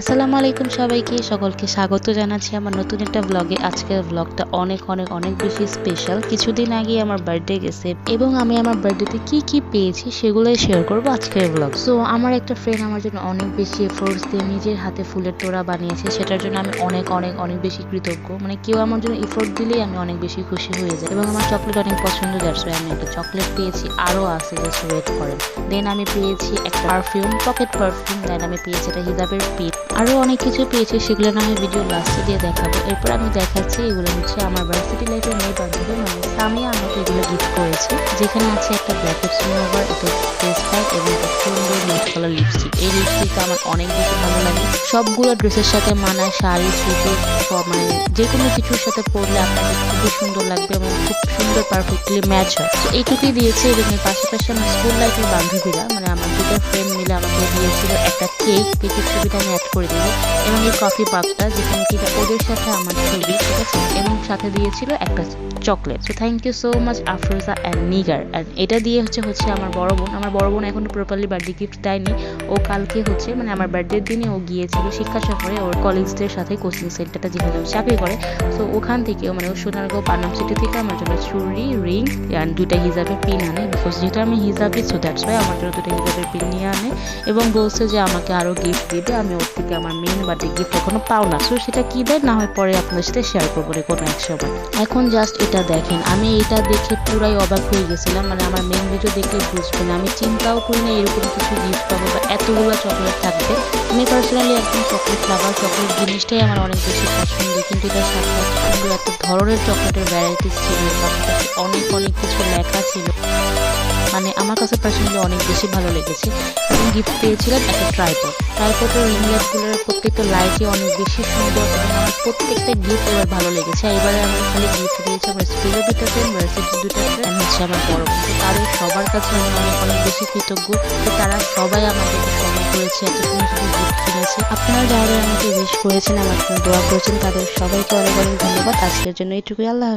আসসালামু আলাইকুম সবাইকে, সকলকে স্বাগত জানাচ্ছি আমার নতুন একটা ব্লগে আজকের ব্লগটা অনেক অনেক অনেক বেশি স্পেশাল কিছুদিন আগে আমার বার্থডে গেছে এবং আমি আমার বার্থডেতে কি কি পেয়েছি সেগুলোই শেয়ার করব আজকের ব্লগ সো আমার একটা ফ্রেন্ড আমার জন্য অনেক বেশি এফোর্টস দিয়ে নিজের হাতে ফুলের তোড়া বানিয়েছে। সেটার জন্য আমি অনেক অনেক অনেক বেশি কৃতজ্ঞ। মানে কেউ আমার জন্য এফোর্ট দিলেই আমি অনেক বেশি খুশি হয়ে যাই। এবং আমার চকলেট অনেক পছন্দ যার আমি একটা চকলেট পেয়েছি। আরও আছে জাস্ট ওয়েট করেন। দেন আমি পেয়েছি একটা পারফিউম পকেট পারফিউম দেন আমি পেয়েছি এটা হিজাবের পিট আরও অনেক কিছু পেয়েছি, সেগুলো না আমি ভিডিও লাস্টে দিয়ে দেখাবো। এরপর আমি দেখাচ্ছি, এগুলো হচ্ছে আমার ভার্সিটি লাইফের মেয়ে বান্ধবী মানে সামিয়া আমাকে এগুলো গিফট করেছে। যেখানে আছে একটা ব্ল্যাকেট সিনোভার একটা ফেস প্যাক এবং সুন্দর ম্যাট কালার লিপস্টিক এই লিপস্টিকটা আমার অনেক বেশি ভালো লাগে। সবগুলো ড্রেসের সাথে মানায়, শাড়ি, সুতি মানে যে কোনো কিছুর সাথে পরলে আপনাকে খুবই সুন্দর লাগবে এবং খুব সুন্দর পারফেক্টলি ম্যাচ হয়। তো এইটুকুই দিয়েছে এবং এর পাশাপাশি আমার স্কুল লাইফের বান্ধবীরা মানে আমার দুটো ফ্রেন্ড মিলে আমাকে দিয়েছিল একটা কেক কেকের ছবিটা আমি করে দিব। এবং এই কফি পাপটা যেখানে কিনা ওদের সাথে আমার ছবি, ঠিক আছে? এবং সাথে দিয়েছিল একটা chocolate so thank you so much Afroza and Nigar and এটা দিয়ে হচ্ছে হচ্ছে আমার বড় বোন। আমার বড় বোন এখনও প্রপারলি বার্থডে গিফট দেয়নি। ও কালকে হচ্ছে মানে আমার বার্থডের দিনে ও গিয়েছিল শিক্ষা সফরে ওর কলিগসদের সাথে কোচিং সেন্টারটা যেখানে চাকরি করে। সো ওখান থেকেও মানে ও সোনারগাঁও পানাম সিটি থেকে আমার জন্য চুড়ি রিং অ্যান্ড দুইটা হিজাবের পিন আনে। বিকজ যেটা আমি হিজাবি সো দ্যাটস ওয়াই আমার জন্য দুটো হিজাবের পিন নিয়ে আনে। এবং বলছে যে আমাকে আরও গিফট দিবে, আমি ওর থেকে আমার মেন বার্থডে গিফট এখনও পাও না। সো সেটা কি দেয় না হয় পরে আপনার সাথে শেয়ার করব রে কোনো এক সময়। এখন জাস্ট এটা দেখেন, আমি এটা দেখে পুরাই অবাক হয়ে গেছিলাম। মানে আমার মেন ভিডিও দেখলে বুঝবেন, আমি চিন্তাও করি না এরকম কিছু গিফট পাবো বা এতগুলো চকলেট থাকবে। আমি পার্সোনালি একদম চকলেট লাভার চকলেট জিনিসটাই আমার অনেক বেশি পছন্দ, কিন্তু এটার সাথে এত ধরনের চকলেটের ভ্যারাইটিস ছিল। অনেক অনেক কিছু লেখা ছিল। মানে আমার কাছে পার্সোনালি অনেক বেশি ভালো লেগেছে। এবং গিফট পেয়েছিলাম একটা ট্রাইপড ট্রাইপডের রিং লাইটগুলোর প্রত্যেকটা লাইটই অনেক বেশি সুন্দর এবং আমার প্রত্যেকটা গিফট এবার ভালো লেগেছে। এবারে আমার খালি গিফট দিয়েছে আমার স্কুলের দুটো ফ্রেন্ড ভার্সিটির দুটো হচ্ছে আমার বড় তাদের সবার কাছে আমি অনেক অনেক বেশি কৃতজ্ঞ। যে তারা সবাই আমাকে সময় করেছে এত সুন্দর সুন্দর গিফট কিনেছে। আপনারা যারা আমাকে উইশ করেছেন, আমার দোয়া করেছেন, তাদের সবাইকে অনেক অনেক ধন্যবাদ। আজকের জন্য এইটুকুই। আল্লাহ।